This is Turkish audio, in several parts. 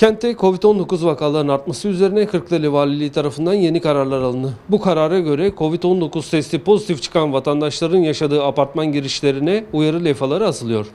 Kentte Covid-19 vakalarının artması üzerine Kırklareli Valiliği tarafından yeni kararlar alındı. Bu karara göre Covid-19 testi pozitif çıkan vatandaşların yaşadığı apartman girişlerine uyarı levhaları asılıyor.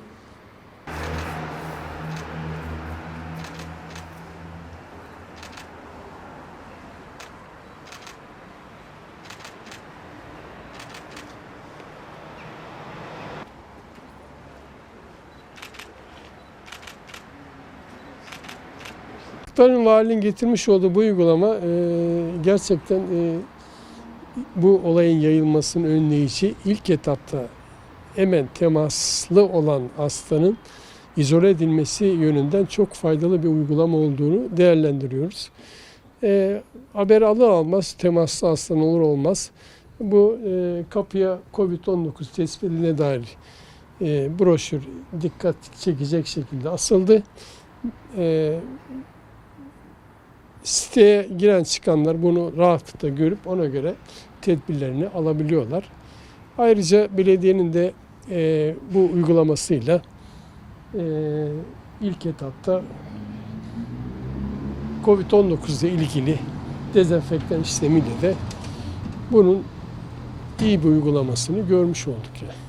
Kırklareli Valiliğin getirmiş olduğu bu uygulama e, gerçekten e, bu olayın yayılmasının önleyici ilk etapta hemen temaslı olan hastanın izole edilmesi yönünden çok faydalı bir uygulama olduğunu değerlendiriyoruz. E, haber alır almaz temaslı hastanın olur olmaz bu e, kapıya COVID-19 tespitine dair e, broşür dikkat çekecek şekilde asıldı. E, siteye giren çıkanlar bunu rahatlıkla görüp ona göre tedbirlerini alabiliyorlar. Ayrıca belediyenin de e, bu uygulamasıyla e, ilk etapta COVID-19 ile ilgili dezenfektan işlemiyle de bunun iyi bir uygulamasını görmüş olduk yani.